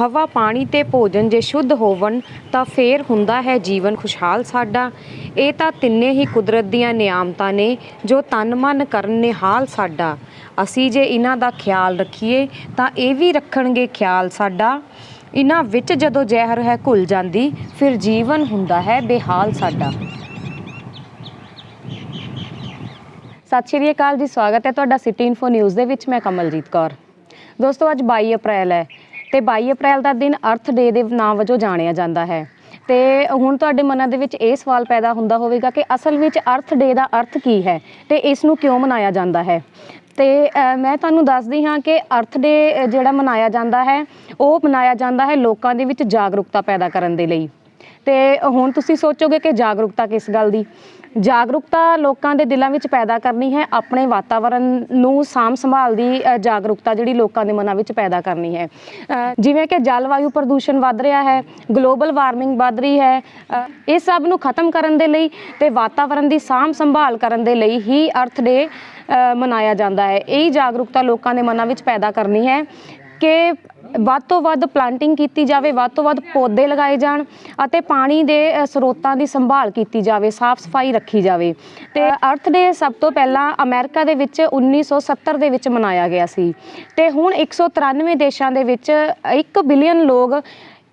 ਹਵਾ, ਪਾਣੀ ਤੇ ਭੋਜਨ ਜੇ ਸ਼ੁੱਧ ਹੋਵਣ ਤਾਂ ਫੇਰ ਹੁੰਦਾ ਹੈ ਜੀਵਨ ਖੁਸ਼ਹਾਲ ਸਾਡਾ। ਇਹ ਤਾਂ ਤਿੰਨੇ ਹੀ ਕੁਦਰਤ ਦੀਆਂ ਨਿਆਮਤਾਂ ਨੇ ਜੋ ਤਨ ਮਨ ਕਰਨ ਨਿਹਾਲ ਸਾਡਾ। ਅਸੀਂ ਜੇ ਇਹਨਾਂ ਦਾ ਖਿਆਲ ਰੱਖੀਏ ਤਾਂ ਇਹ ਵੀ ਰੱਖਣਗੇ ਖਿਆਲ ਸਾਡਾ। ਇਹਨਾਂ ਵਿੱਚ ਜਦੋਂ ਜ਼ਹਿਰ ਹੈ ਘੁਲ ਜਾਂਦੀ, ਫਿਰ ਜੀਵਨ ਹੁੰਦਾ ਹੈ ਬੇਹਾਲ ਸਾਡਾ। ਸਤਿ ਸ਼੍ਰੀ ਅਕਾਲ ਜੀ, ਸਵਾਗਤ ਹੈ ਤੁਹਾਡਾ ਸਿਟੀ ਇਨਫੋ ਨਿਊਜ਼ ਦੇ ਵਿੱਚ। ਮੈਂ ਕਮਲਜੀਤ ਕੌਰ। ਦੋਸਤੋ, ਅੱਜ 22 ਅਪ੍ਰੈਲ ਹੈ। ਤੇ 22 ਅਪ੍ਰੈਲ ਦਾ ਦਿਨ ਅਰਥ ਡੇ ਦੇ ਨਾਂ ਵਜੋਂ ਜਾਣਿਆ ਜਾਂਦਾ ਹੈ। ਤੇ ਹੁਣ ਤੁਹਾਡੇ ਮਨਾਂ ਦੇ ਵਿੱਚ ਇਹ ਸਵਾਲ ਪੈਦਾ ਹੁੰਦਾ ਹੋਵੇਗਾ ਕਿ ਅਸਲ ਵਿੱਚ ਅਰਥ ਡੇ ਦਾ ਅਰਥ ਕੀ ਹੈ ਤੇ ਇਸ ਨੂੰ ਕਿਉਂ ਮਨਾਇਆ ਜਾਂਦਾ ਹੈ? ਤੇ ਮੈਂ ਤੁਹਾਨੂੰ ਦੱਸਦੀ ਹਾਂ ਕਿ ਅਰਥ ਡੇ ਜਿਹੜਾ ਮਨਾਇਆ ਜਾਂਦਾ ਹੈ, ਉਹ ਮਨਾਇਆ ਜਾਂਦਾ ਹੈ ਲੋਕਾਂ ਦੇ ਵਿੱਚ ਜਾਗਰੂਕਤਾ ਪੈਦਾ ਕਰਨ ਦੇ ਲਈ। ਤੇ ਹੁਣ ਤੁਸੀਂ ਸੋਚੋਗੇ ਕਿ ਜਾਗਰੂਕਤਾ ਕਿਸ ਗੱਲ ਦੀ? ਜਾਗਰੂਕਤਾ ਲੋਕਾਂ ਦੇ ਦਿਲਾਂ ਵਿੱਚ ਪੈਦਾ ਕਰਨੀ ਹੈ, ਆਪਣੇ ਵਾਤਾਵਰਣ ਨੂੰ ਸਾਂਭ ਸੰਭਾਲ ਦੀ ਜਾਗਰੂਕਤਾ ਜਿਹੜੀ ਲੋਕਾਂ ਦੇ ਮਨਾਂ ਵਿੱਚ ਪੈਦਾ ਕਰਨੀ ਹੈ। ਜਿਵੇਂ ਕਿ ਜਲਵਾਯੂ ਪ੍ਰਦੂਸ਼ਣ ਵੱਧ ਰਿਹਾ ਹੈ, ਗਲੋਬਲ ਵਾਰਮਿੰਗ ਵੱਧ ਰਹੀ ਹੈ ਇਹ ਸਭ ਨੂੰ ਖਤਮ ਕਰਨ ਦੇ ਲਈ ਤੇ ਵਾਤਾਵਰਣ ਦੀ ਸਾਂਭ ਸੰਭਾਲ ਕਰਨ ਦੇ ਲਈ ਹੀ ਅਰਥ ਡੇ ਮਨਾਇਆ ਜਾਂਦਾ ਹੈ। ਇਹ ਜਾਗਰੂਕਤਾ ਲੋਕਾਂ ਦੇ ਮਨਾਂ ਵਿੱਚ ਪੈਦਾ ਕਰਨੀ ਹੈ। ਕਿ ਵੱਧ ਤੋਂ ਵੱਧ ਪਲਾਂਟਿੰਗ ਕੀਤੀ ਜਾਵੇ, ਵੱਧ ਤੋਂ ਵੱਧ ਪੌਦੇ ਲਗਾਏ ਜਾਣ ਅਤੇ ਪਾਣੀ ਦੇ ਸਰੋਤਾਂ ਦੀ ਸੰਭਾਲ ਕੀਤੀ ਜਾਵੇ, ਸਾਫ਼ ਸਫ਼ਾਈ ਰੱਖੀ ਜਾਵੇ। ਤੇ ਅਰਥ ਡੇ ਸਭ ਤੋਂ ਪਹਿਲਾਂ ਅਮਰੀਕਾ ਦੇ ਵਿੱਚ 1970 ਦੇ ਵਿੱਚ ਮਨਾਇਆ ਗਿਆ ਸੀ। ਤੇ ਹੁਣ 193 ਦੇਸ਼ਾਂ ਦੇ ਵਿੱਚ 1 ਬਿਲੀਅਨ ਲੋਕ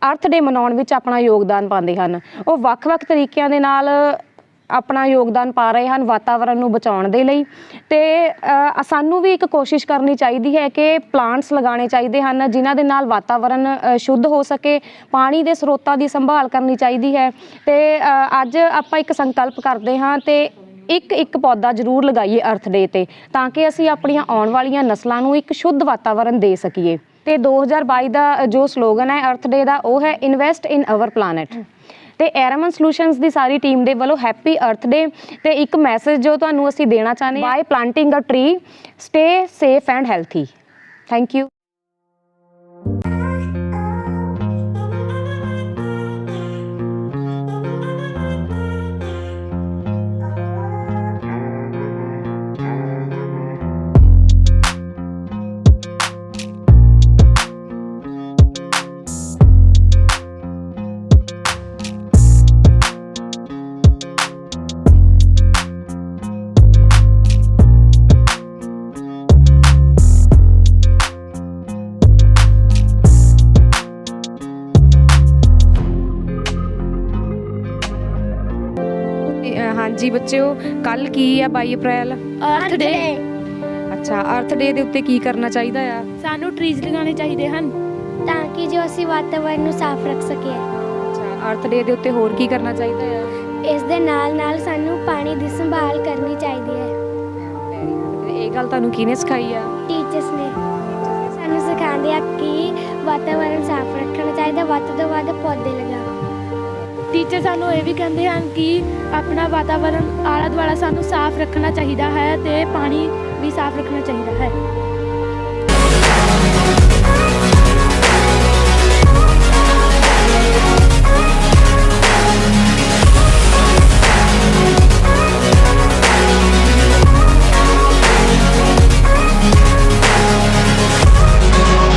ਅਰਥ ਡੇ ਮਨਾਉਣ ਵਿੱਚ ਆਪਣਾ ਯੋਗਦਾਨ ਪਾਉਂਦੇ ਹਨ। ਉਹ ਵੱਖ-ਵੱਖ ਤਰੀਕਿਆਂ ਦੇ ਨਾਲ ਆਪਣਾ ਯੋਗਦਾਨ ਪਾ ਰਹੇ ਹਨ ਵਾਤਾਵਰਣ ਨੂੰ ਬਚਾਉਣ ਦੇ ਲਈ। ਤੇ ਸਾਨੂੰ ਵੀ ਇੱਕ ਕੋਸ਼ਿਸ਼ ਕਰਨੀ ਚਾਹੀਦੀ ਹੈ ਕਿ ਪਲਾਂਟਸ ਲਗਾਉਣੇ ਚਾਹੀਦੇ ਹਨ, ਜਿਨ੍ਹਾਂ ਦੇ ਨਾਲ ਵਾਤਾਵਰਣ ਸ਼ੁੱਧ ਹੋ ਸਕੇ। ਪਾਣੀ ਦੇ ਸਰੋਤਾਂ ਦੀ ਸੰਭਾਲ ਕਰਨੀ ਚਾਹੀਦੀ ਹੈ। ਤੇ ਅੱਜ ਆਪਾਂ ਇੱਕ ਸੰਕਲਪ ਕਰਦੇ ਹਾਂ ਤੇ ਇੱਕ ਇੱਕ ਪੌਦਾ ਜ਼ਰੂਰ ਲਗਾਈਏ ਅਰਥ ਡੇ ਤੇ, ਤਾਂ ਕਿ ਅਸੀਂ ਆਪਣੀਆਂ ਆਉਣ ਵਾਲੀਆਂ ਨਸਲਾਂ ਨੂੰ ਇੱਕ ਸ਼ੁੱਧ ਵਾਤਾਵਰਣ ਦੇ ਸਕੀਏ। ਤੇ 2022 ਦਾ ਜੋ ਸਲੋਗਨ ਹੈ ਅਰਥ ਡੇ ਦਾ, ਉਹ ਹੈ ਇਨਵੈਸਟ ਇਨ ਆਵਰ ਪਲਾਨਟ ਤੇ ਐਰਮਨ ਸੋਲੂਸ਼ਨਸ ਦੀ ਸਾਰੀ ਟੀਮ ਦੇ ਵੱਲੋਂ ਹੈਪੀ ਅਰਥ ਡੇ ਤੇ ਇੱਕ ਮੈਸੇਜ ਜੋ ਤੁਹਾਨੂੰ ਅਸੀਂ ਦੇਣਾ ਚਾਹੁੰਦੇ ਹਾਂ by planting a tree stay safe and healthy thank you ਹਾਂਜੀ ਬੱਚਿਓ ਕੱਲ ਕੀ ਆ 22 ਅਪ੍ਰੈਲ? ਅਰਥ ਡੇ ਅੱਛਾ ਅਰਥ ਡੇ ਦੇ ਉੱਤੇ ਕੀ ਕਰਨਾ ਚਾਹੀਦਾ ਆ? ਸਾਨੂੰ ਟਰੀਜ਼ ਲਗਾਉਣੇ ਚਾਹੀਦੇ ਹਨ। ਤਾਂ ਕਿ ਜੋ ਅਸੀਂ ਵਾਤਾਵਰਣ ਨੂੰ ਸਾਫ਼ ਰੱਖ ਸਕੀਏ। ਅੱਛਾ ਅਰਥ ਡੇ ਦੇ ਉੱਤੇ ਹੋਰ ਕੀ ਕਰਨਾ ਚਾਹੀਦਾ ਆ? ਇਸ ਦੇ ਨਾਲ ਨਾਲ ਸਾਨੂੰ ਪਾਣੀ ਦੀ ਸੰਭਾਲ ਕਰਨੀ ਚਾਹੀਦੀ ਹੈ। ਇਹ ਗੱਲ ਤੁਹਾਨੂੰ ਕਿਹਨੇ ਸਿਖਾਈ ਆ? ਟੀਚਰਸ ਨੇ। ਸਾਨੂੰ ਸਿਖਾਉਂਦੇ ਆ ਕਿ ਵਾਤਾਵਰਣ ਸਾਫ਼ ਰੱਖਣਾ ਚਾਹੀਦਾ ਵੱਧ ਤੋਂ ਵੱਧ ਪੌਦੇ ਲਗਾਓ। ਟੀਚਰ ਸਾਨੂੰ ਇਹ ਵੀ ਕਹਿੰਦੇ ਹਨ ਕਿ ਆਪਣਾ ਵਾਤਾਵਰਣ ਆਲਾ ਦੁਆਲਾ ਸਾਨੂੰ ਸਾਫ਼ ਰੱਖਣਾ ਚਾਹੀਦਾ ਹੈ ਤੇ ਪਾਣੀ ਵੀ ਸਾਫ਼ ਰੱਖਣਾ ਚਾਹੀਦਾ ਹੈ।